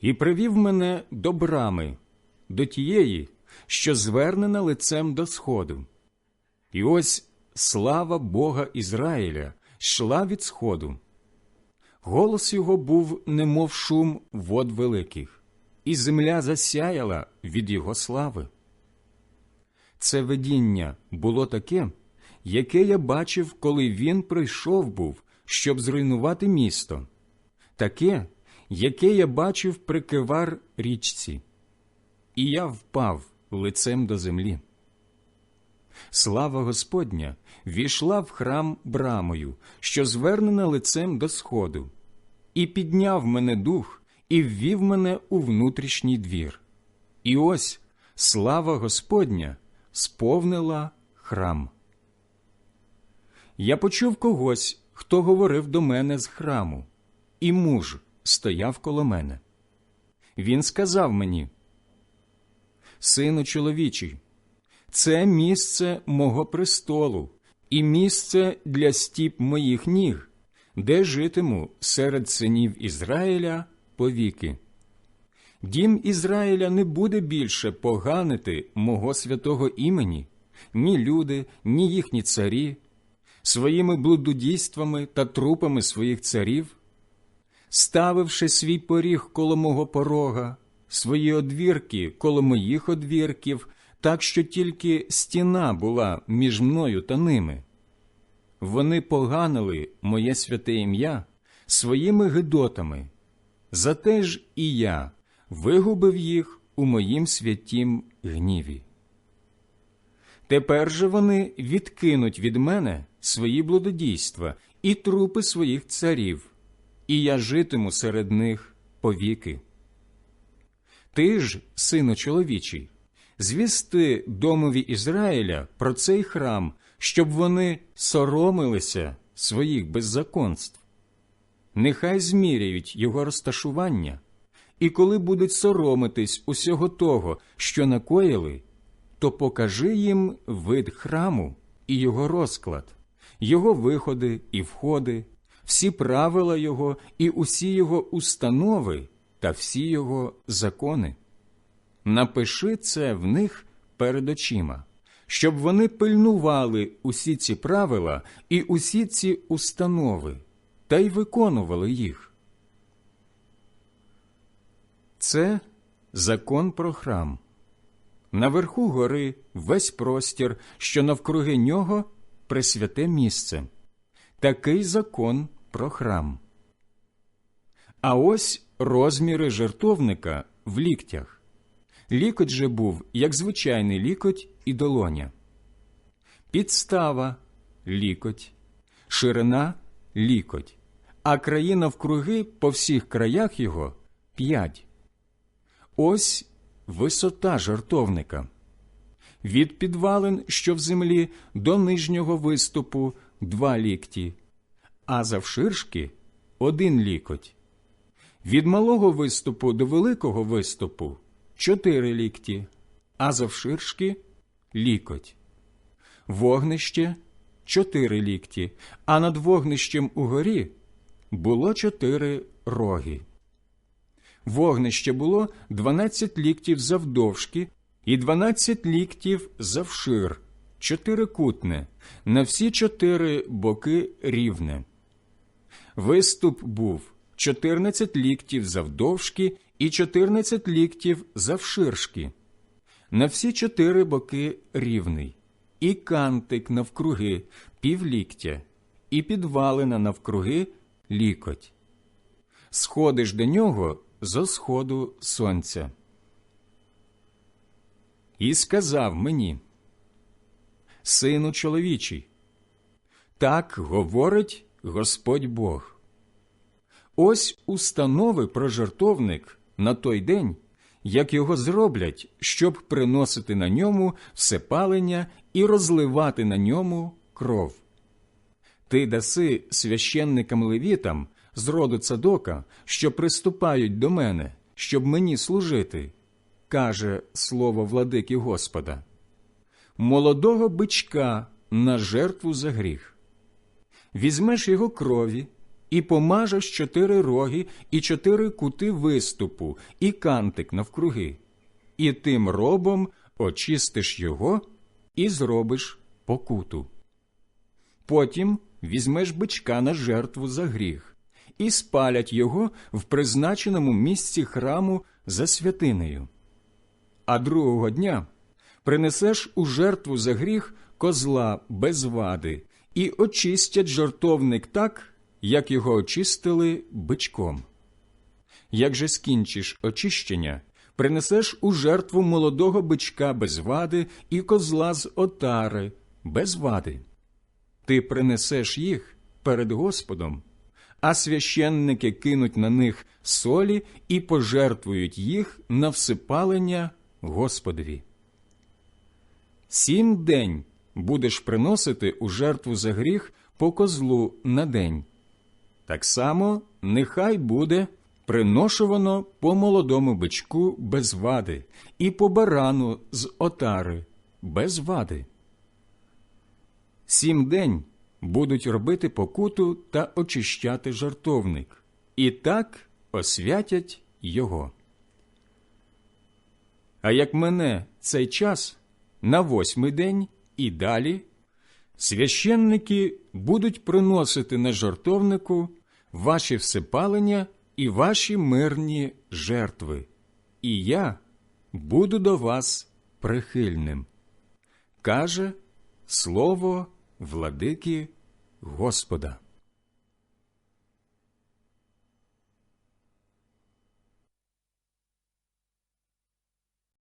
і привів мене до брами, до тієї, що звернена лицем до сходу. І ось слава Бога Ізраїля йшла від сходу. Голос його був, немов шум вод великих, і земля засяяла від його слави. Це видіння було таке, яке я бачив, коли він прийшов був, щоб зруйнувати місто, таке, яке я бачив при кивар річці, і я впав лицем до землі. Слава Господня війшла в храм брамою, що звернена лицем до сходу, і підняв мене дух, і ввів мене у внутрішній двір. І ось слава Господня сповнила храм. Я почув когось, хто говорив до мене з храму, і муж стояв коло мене. Він сказав мені, Сину чоловічий, це місце мого престолу і місце для стіп моїх ніг, де житиму серед синів Ізраїля повіки. Дім Ізраїля не буде більше поганити мого святого імені, ні люди, ні їхні царі, своїми блудодійствами та трупами своїх царів, ставивши свій поріг коло мого порога, свої одвірки коло моїх одвірків, так що тільки стіна була між мною та ними. Вони поганили моє святе ім'я своїми гидотами, зате ж і я вигубив їх у моїм святім гніві. Тепер же вони відкинуть від мене свої блудодійства і трупи своїх царів, і я житиму серед них повіки. Ти ж, сину чоловічий, звісти домові Ізраїля про цей храм, щоб вони соромилися своїх беззаконств. Нехай зміряють його розташування, і коли будуть соромитись усього того, що накоїли, то покажи їм вид храму і його розклад, його виходи і входи, всі правила його і усі його установи та всі його закони. Напиши це в них перед очима, щоб вони пильнували усі ці правила і усі ці установи та й виконували їх. Це закон про храм. Наверху гори весь простір, що навкруги нього пресвяте місце. Такий закон про храм. А ось розміри жертовника в ліктях. Лікоть же був, як звичайний лікоть і долоня. Підстава лікоть, ширина лікоть, а краї навкруги по всіх краях його п'ять. Ось висота жертовника. Від підвалин, що в землі, до нижнього виступу два лікті, а завширшки один лікоть. Від малого виступу до великого виступу чотири лікті, а завширшки лікоть. Вогнище чотири лікті, а над вогнищем угорі було чотири роги. Вогнище було дванадцять ліктів завдовжки і дванадцять ліктів завшир, чотирикутне, на всі чотири боки рівне. Виступ був чотирнадцять ліктів завдовжки і чотирнадцять ліктів завширшки, на всі чотири боки рівний, і кантик навкруги півліктя, і підвалина навкруги лікоть. Сходиш до нього зо сходу сонця. І сказав мені, Сину чоловічий, так говорить Господь Бог. Ось установи про жертовник на той день, як його зроблять, щоб приносити на ньому всепалення і розливати на ньому кров. Ти даси священникам левітам з роду цадока, що приступають до мене, щоб мені служити, каже слово владики Господа, молодого бичка на жертву за гріх. Візьмеш його крові і помажеш чотири роги і чотири кути виступу, і кантик навкруги, і тим робом очистиш його і зробиш покуту. Потім візьмеш бичка на жертву за гріх і спалять його в призначеному місці храму за святинею. А другого дня принесеш у жертву за гріх козла без вади і очистять жертовник так, як його очистили бичком. Як же скінчиш очищення, принесеш у жертву молодого бичка без вади і козла з отари без вади. Ти принесеш їх перед Господом, а священники кинуть на них солі і пожертвують їх на всипалення Господові. Сім день будеш приносити у жертву за гріх по козлу на день. Так само нехай буде приношувано по молодому бичку без вади і по барану з отари без вади. Сім день будуть робити покуту та очищати жартовник, і так освятять його. А як мене цей час на восьмий день і далі, священники будуть приносити на жартовнику ваші всипалення і ваші мирні жертви, і я буду до вас прихильним. Каже слово владики Господа.